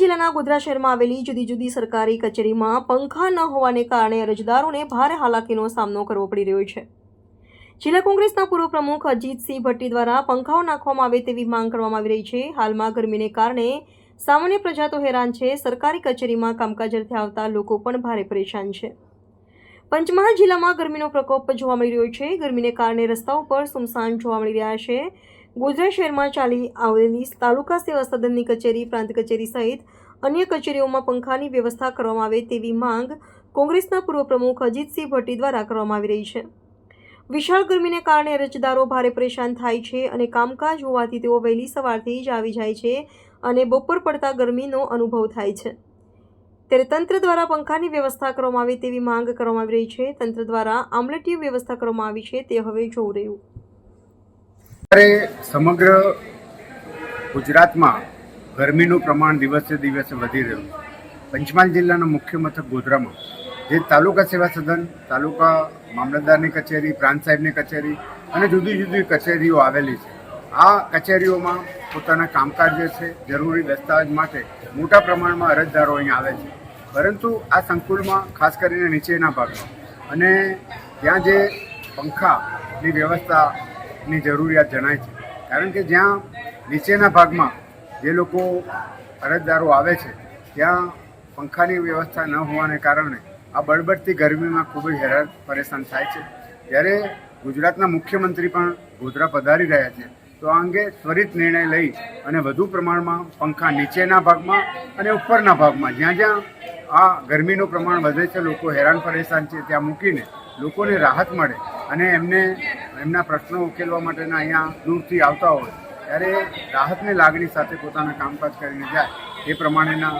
જિલ્લાના ગોધરા શહેરમાં આવેલી જુદી જુદી સરકારી કચેરીમાં પંખા ન હોવાને કારણે અરજદારોને ભારે હાલાકીનો સામનો કરવો પડી રહ્યો છે. જિલ્લા કોંગ્રેસના પૂર્વ પ્રમુખ અજીતસિંહ ભટ્ટી દ્વારા પંખાઓ નાખવામાં આવે તેવી માંગ કરવામાં આવી રહી છે. હાલમાં ગરમીને કારણે સામાન્ય પ્રજા તો હેરાન છે. સરકારી કચેરીમાં કામકાજ અર્થે આવતા લોકો પણ ભારે પરેશાન છે. પંચમહાલ જિલ્લામાં ગરમીનો પ્રકોપ જોવા મળી રહ્યો છે. ગરમીને કારણે રસ્તાઓ પર સુમસાન જોવા મળી રહ્યા છે. ગોધરા શહેરમાં ચાલી આવેલી તાલુકા સેવા સદનની કચેરી, પ્રાંત કચેરી સહિત અન્ય કચેરીઓમાં પંખાની વ્યવસ્થા કરવામાં આવે તેવી માંગ કોંગ્રેસના પૂર્વ પ્રમુખ અજીતસિંહ ભટ્ટી દ્વારા કરવામાં આવી રહી છે. વિશાળ ગરમીને કારણે અરજદારો ભારે પરેશાન થાય છે અને કામકાજ હોવાથી તેઓ વહેલી સવારથી જ આવી જાય છે અને બપોર પડતા ગરમીનો અનુભવ થાય છે. ત્યારે તંત્ર દ્વારા પંખાની વ્યવસ્થા કરવામાં આવે તેવી માંગ કરવામાં આવી રહી છે. તંત્ર દ્વારા આમલેટીય વ્યવસ્થા કરવામાં આવી છે. તે હવે જોવું રહ્યું. અત્યારે સમગ્ર ગુજરાતમાં ગરમીનું પ્રમાણ દિવસે દિવસે વધી રહ્યું પંચમહાલ જિલ્લાના મુખ્ય મથક ગોધરામાં જે તાલુકા સેવા સદન, તાલુકા મામલતદારની કચેરી, પ્રાંત સાહેબની કચેરી અને જુદી જુદી કચેરીઓ આવેલી છે. આ કચેરીઓમાં પોતાના કામકાજ જે છે, જરૂરી દસ્તાવેજ માટે મોટા પ્રમાણમાં અરજદારો અહીં આવે છે. પરંતુ આ સંકુલમાં, ખાસ કરીને નીચેના ભાગમાં અને ત્યાં જે પંખાની વ્યવસ્થાની જરૂરિયાત જણાય છે. કારણ કે જ્યાં નીચેના ભાગમાં જે લોકો અરજદારો આવે છે, ત્યાં પંખાની વ્યવસ્થા ન હોવાને કારણે આ બળબડતી ગરમીમાં ખૂબ જ હેરાન પરેશાન થાય છે. ત્યારે ગુજરાતના મુખ્યમંત્રી પણ ગોધરા પધારી રહ્યા છે. તો આ અંગે ત્વરિત નિર્ણય લઈ અને વધુ પ્રમાણમાં પંખા નીચેના ભાગમાં અને ઉપરના ભાગમાં, જ્યાં જ્યાં આ ગરમીનું પ્રમાણ વધે છે, લોકો હેરાન પરેશાન છે, ત્યાં મૂકીને લોકોને રાહત મળે અને એમને એમના પ્રશ્નો ઉકેલવા માટેના અહીંયા દૂરથી આવતા હોય, ત્યારે રાહતની લાગણી સાથે પોતાના કામકાજ કરીને જાય, એ પ્રમાણેના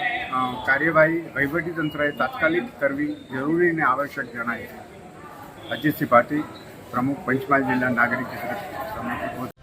કાર્યવાહી વહીવટીતંત્રએ તાત્કાલિક કરવી જરૂરી અને આવશ્યક જણાય છે અજીતસિંહ પાટી પ્રમુખ પંચમહાલ જિલ્લા નાગરિક સમિતિ.